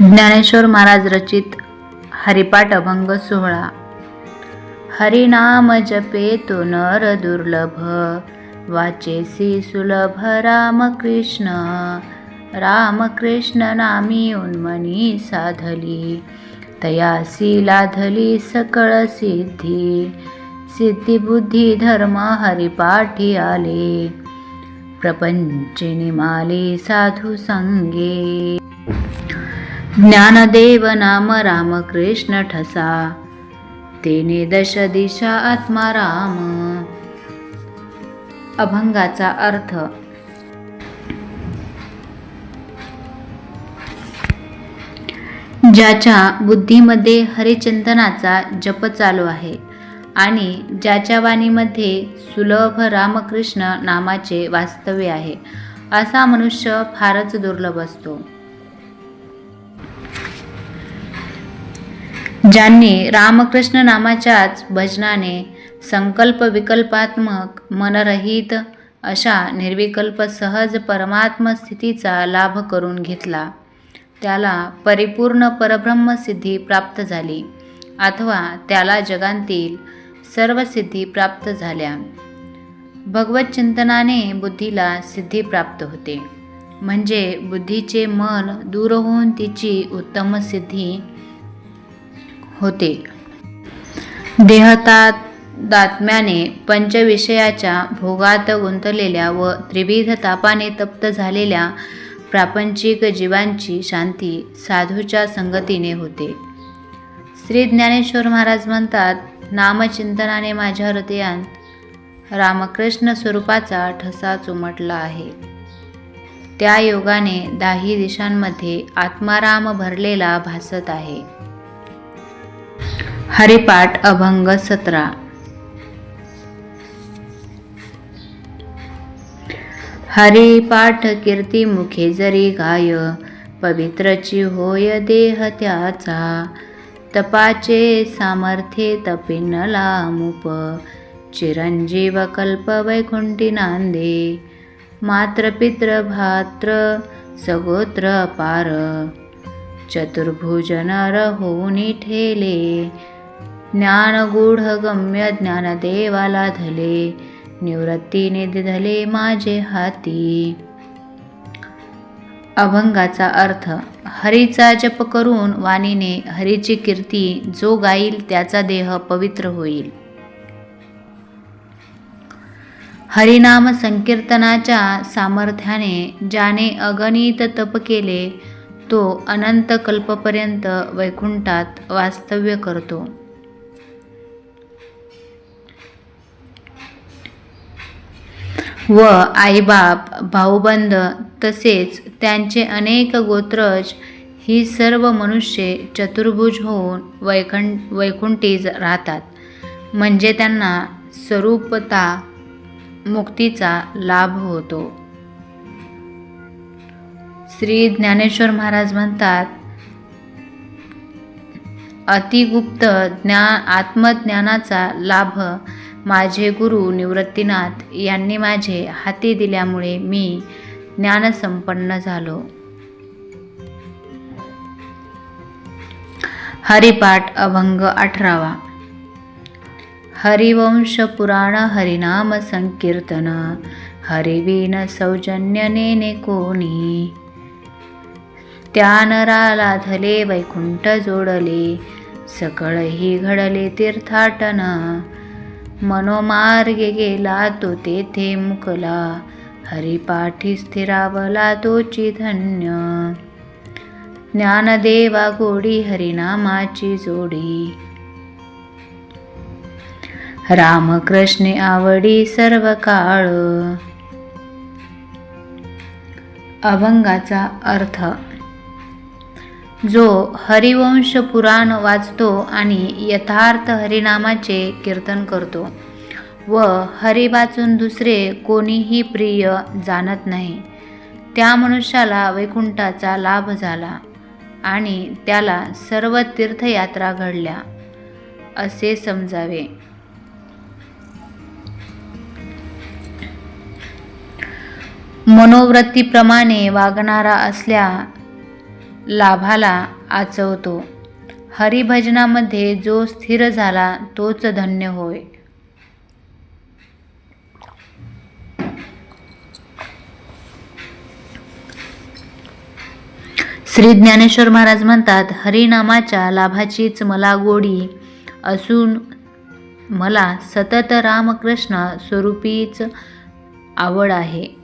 ज्ञानेश्वर महाराज रचित हरिपाठ अभंग सोहळा. हरिनाम जपे तो नर दुर्लभ वाचेसी सुलभ रामकृष्ण रामकृष्ण नामी उन्मनी साधली तयासी लाधली सकळ सिद्धी. सिद्धी बुद्धी धर्म हरिपाठी आले. प्रपंचिनी माली साधू संगे. ज्ञानदेव नाम रामकृष्ण ठसा. तेने दश दिशा आत्मा राम. अभंगाचा अर्थ. ज्याच्या बुद्धीमध्ये हरिचिंतनाचा जप चालू आहे आणि ज्याच्या वाणीमध्ये सुलभ रामकृष्ण नामाचे वास्तव्य आहे असा मनुष्य फारच दुर्लभ असतो. ज्यांनी रामकृष्ण नामाच्याच भजनाने संकल्प विकल्पात्मक मनरहित अशा निर्विकल्प सहज परमात्म स्थितीचा लाभ करून घेतला. त्याला परिपूर्ण परब्रह्म सिद्धी प्राप्त झाली. अथवा त्याला जगांतील सर्व सिद्धी प्राप्त झाल्या. भगवत चिंतनाने बुद्धीला सिद्धी प्राप्त होते. म्हणजे बुद्धीचे मन दूर होऊन तिची उत्तम सिद्धी होते. देहतात दात्म्याने पंचविषयाच्या भोगात गुंतलेल्या व त्रिविध तापाने तप्त झालेल्या प्रापंचिक जीवांची शांती साधूच्या संगतीने होते. श्री ज्ञानेश्वर महाराज म्हणतात नामचिंतनाने माझ्या हृदयात रामकृष्ण स्वरूपाचा ठसा चुमटला आहे. त्या योगाने दाही दिशांमध्ये आत्माराम भरलेला भासत आहे. हरिपाठ अभंग सतरा. हरिपाठ कीर्ती मुखे जरी गाय पवित्रची होय देह त्याचा. तपाचे सामर्थ्ये तपिन लामुप चिरंजीव कल्प वैकुंठी नांदे. मात्र पित्र भात्र सगोत्र पार चतुर्भुजन रहोनी ठेले ज्ञानगूढ गम्य ज्ञानदेवाला धले निवृत्तीने दिधले माझे हाती. अभंगाचा अर्थ हरीचा जप करून वाणीने हरीची कीर्ती जो गाईल त्याचा देह पवित्र होईल. हरिनाम संकीर्तनाच्या सामर्थ्याने ज्याने अगणित तप केले तो अनंत कल्पपर्यंत वैकुंठात वास्तव्य करतो. व आईबाप भाऊबंद तसेच त्यांचे अनेक गोत्रज ही सर्व मनुष्ये चतुर्भुज होऊन वैकुं वैकुंठीज राहतात. म्हणजे त्यांना स्वरूपता मुक्तीचा लाभ होतो. श्री ज्ञानेश्वर महाराज म्हणतात अतिगुप्त ज्ञान आत्मज्ञानाचा लाभ माझे गुरु निवृत्तीनाथ यांनी माझे हाती दिल्यामुळे मी ज्ञानसंपन्न झालो. हरिपाठ अभंग अठरावा. हरिवंश पुराण हरिनाम संकीर्तन. हरिवीन सौजन्य नेने कोणी. त्या नराला धले वैकुंठ जोडले. सकळही घडले तीर्थाटन. मनोमार्गे गेला तो तेथे मुकला. हरिपाठी स्थिरावला तोची धन्य. ज्ञानदेवा गोडी हरिनामाची जोडी. रामकृष्णे आवडी सर्व काळ. अभंगाचा अर्थ जो हरिवंश पुराण वाचतो आणि यथार्थ हरिनामाचे कीर्तन करतो व हरी वाचून दुसरे कोणीही प्रिय जाणत नाही. त्या मनुष्याला वैकुंठाचा लाभ झाला आणि त्याला सर्व तीर्थयात्रा घडल्या असे समजावे. मनोवृत्तीप्रमाणे वागणारा असल्या लाभाला आचवतो. हरिभजनामध्ये जो स्थिर झाला तोच धन्य होय. श्री ज्ञानेश्वर महाराज म्हणतात हरिनामाच्या लाभाचीच मला गोडी असून मला सतत रामकृष्ण स्वरूपीच आवड आहे.